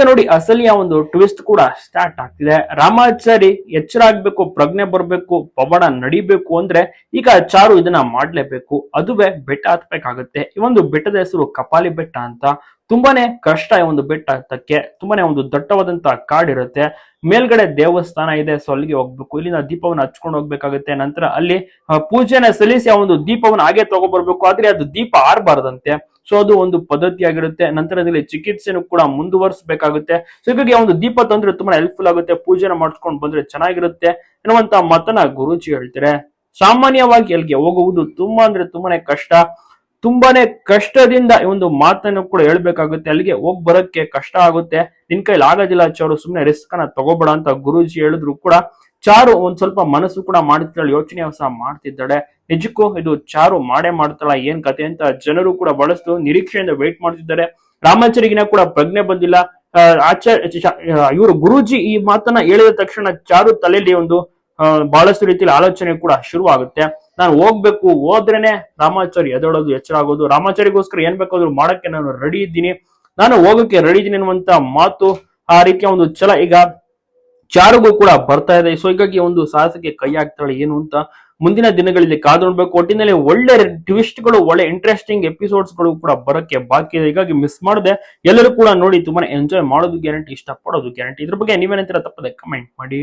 ಈಗ ನೋಡಿ ಅಸಲಿಯ ಒಂದು ಟ್ವಿಸ್ಟ್ ಕೂಡ ಸ್ಟಾರ್ಟ್ ಆಗ್ತಿದೆ. ರಾಮಾಚಾರಿ ಎಚ್ಚರ ಆಗ್ಬೇಕು, ಪ್ರಜ್ಞೆ ಬರ್ಬೇಕು ಪವಾಡ ನಡಿಬೇಕು ಅಂದ್ರೆ ಈಗ ಚಾರು ಇದನ್ನ ಮಾಡ್ಲೇಬೇಕು. ಅದುವೇ ಬೆಟ್ಟ ಹತ್ಬೇಕಾಗತ್ತೆ. ಈ ಒಂದು ಬೆಟ್ಟದ ಹೆಸರು ಕಪಾಲಿ ಬೆಟ್ಟ ಅಂತ. ತುಂಬಾನೇ ಕಷ್ಟ ಈ ಒಂದು ಬೆಟ್ಟ ಹತ್ತಕ್ಕೆ ತುಂಬಾನೇ ಒಂದು ದಟ್ಟವಾದಂತ ಕಾಡಿರುತ್ತೆ. ಮೇಲ್ಗಡೆ ದೇವಸ್ಥಾನ ಇದೆ ಸೊ ಅಲ್ಲಿಗೆ ಹೋಗ್ಬೇಕು. ಇಲ್ಲಿನ ದೀಪವನ್ನು ಹಚ್ಕೊಂಡು ಹೋಗ್ಬೇಕಾಗುತ್ತೆ. ನಂತರ ಅಲ್ಲಿ ಪೂಜೆನ ಸಲ್ಲಿಸಿ ಆ ಒಂದು ದೀಪವನ್ನು ಹಾಗೆ ತಗೊಬರ್ಬೇಕು ಆದ್ರೆ ಅದು ದೀಪ ಆರ್ಬಾರ್ದಂತೆ. ಸೊ ಅದು ಒಂದು ಪದ್ಧತಿ ಆಗಿರುತ್ತೆ ನಂತರದಲ್ಲಿ ಚಿಕಿತ್ಸೆನೂ ಕೂಡ ಮುಂದುವರಿಸಬೇಕಾಗುತ್ತೆ. ಸೊ ಹೀಗಾಗಿ ಒಂದು ದೀಪ ತಂದ್ರೆ ತುಂಬಾ ಹೆಲ್ಪ್ಫುಲ್ ಆಗುತ್ತೆ. ಪೂಜೆನ ಮಾಡಿಸ್ಕೊಂಡು ಬಂದ್ರೆ ಚೆನ್ನಾಗಿರುತ್ತೆ ಎನ್ನುವಂತ ಮತನ ಗುರುಜಿ ಹೇಳ್ತಾರೆ. ಸಾಮಾನ್ಯವಾಗಿ ಅಲ್ಲಿಗೆ ಹೋಗುವುದು ತುಂಬಾ ಅಂದ್ರೆ ತುಂಬಾನೇ ಕಷ್ಟ. ತುಂಬಾನೇ ಕಷ್ಟದಿಂದ ಈ ಒಂದು ಮಾತನ್ನು ಕೂಡ ಹೇಳ್ಬೇಕಾಗುತ್ತೆ. ಅಲ್ಲಿಗೆ ಹೋಗ್ ಬರಕ್ಕೆ ಕಷ್ಟ ಆಗುತ್ತೆ. ನಿನ್ ಕೈಲಿ ಆಗೋದಿಲ್ಲ ಚಾರು ಸುಮ್ಮನೆ ರಿಸ್ಕ್ ಅನ್ನ ತಗೋಬೇಡ ಅಂತ ಗುರೂಜಿ ಹೇಳಿದ್ರು ಕೂಡ. ಚಾರು ಒಂದ್ ಸ್ವಲ್ಪ ಮನಸ್ಸು ಕೂಡ ಮಾಡ್ತಿದ್ದಾಳೆ ಯೋಚನೆ ಸಹ ಮಾಡ್ತಿದ್ದಾಳೆ. ನಿಜಕ್ಕೂ ಇದು ಚಾರು ಮಾಡೇ ಮಾಡ್ತಾಳ, ಏನ್ ಕತೆ ಅಂತ ಜನರು ಕೂಡ ಬಳಸ್ತು ನಿರೀಕ್ಷೆಯಿಂದ ವೇಟ್ ಮಾಡ್ತಿದ್ದಾರೆ. ರಾಮಾಚಾರಿಗಿನ ಕೂಡ ಪ್ರಜ್ಞೆ ಬಂದಿಲ್ಲ. ಆಚಾರ್ಯ ಇವರು ಗುರೂಜಿ ಈ ಮಾತನ್ನ ಹೇಳಿದ ತಕ್ಷಣ ಚಾರು ತಲೆಯಲ್ಲಿ ಒಂದು ಬಹಳಷ್ಟು ರೀತಿಯಲ್ಲಿ ಆಲೋಚನೆ ಕೂಡ ಶುರು ಆಗುತ್ತೆ ನಾನು ಹೋಗ್ಬೇಕು, ಹೋದ್ರೇನೆ ರಾಮಾಚಾರಿ ಎದೊಳೋದು ಎಚ್ಚರ ಆಗೋದು. ರಾಮಾಚಾರಿಗೋಸ್ಕರ ಏನ್ ಬೇಕಾದ್ರು ಮಾಡಕ್ಕೆ ನಾನು ರೆಡಿ ಇದ್ದೀನಿ. ನಾನು ಹೋಗಕ್ಕೆ ರೆಡಿ ಇದ್ದೀನಿ ಅನ್ನುವಂತ ಮಾತು ಆ ರೀತಿಯ ಒಂದು ಛಲ. ಈಗ ಚಾರುಗೂ ಕೂಡ ಬರ್ತಾ ಇದೆ. ಸೊ ಹೀಗಾಗಿ ಒಂದು ಸಾಹಸಕ್ಕೆ ಕೈ ಹಾಕ್ತಾಳೆ ಏನು ಅಂತ ಮುಂದಿನ ದಿನಗಳಲ್ಲಿ ಕಾದು ನೋಡ್ಬೇಕು. ಒಟ್ಟಿನಲ್ಲಿ ಒಳ್ಳೆ ಟ್ವಿಸ್ಟ್ಗಳು, ಒಳ್ಳೆ ಇಂಟ್ರೆಸ್ಟಿಂಗ್ ಎಪಿಸೋಡ್ಸ್ಗಳು ಕೂಡ ಬರಕ್ಕೆ ಬಾಕಿ ಇದೆ. ಹೀಗಾಗಿ ಮಿಸ್ ಮಾಡದೆ. ಎಲ್ಲರೂ ಕೂಡ ನೋಡಿ, ತುಂಬಾನೇ ಎಂಜಾಯ್ ಮಾಡೋದು ಗ್ಯಾರಂಟಿ ಇಷ್ಟಪಡೋದು ಗ್ಯಾರಂಟಿ ಇದ್ರ ಬಗ್ಗೆ ನೀವೇನಂತೀರ ತಪ್ಪದೆ ಕಮೆಂಟ್ ಮಾಡಿ.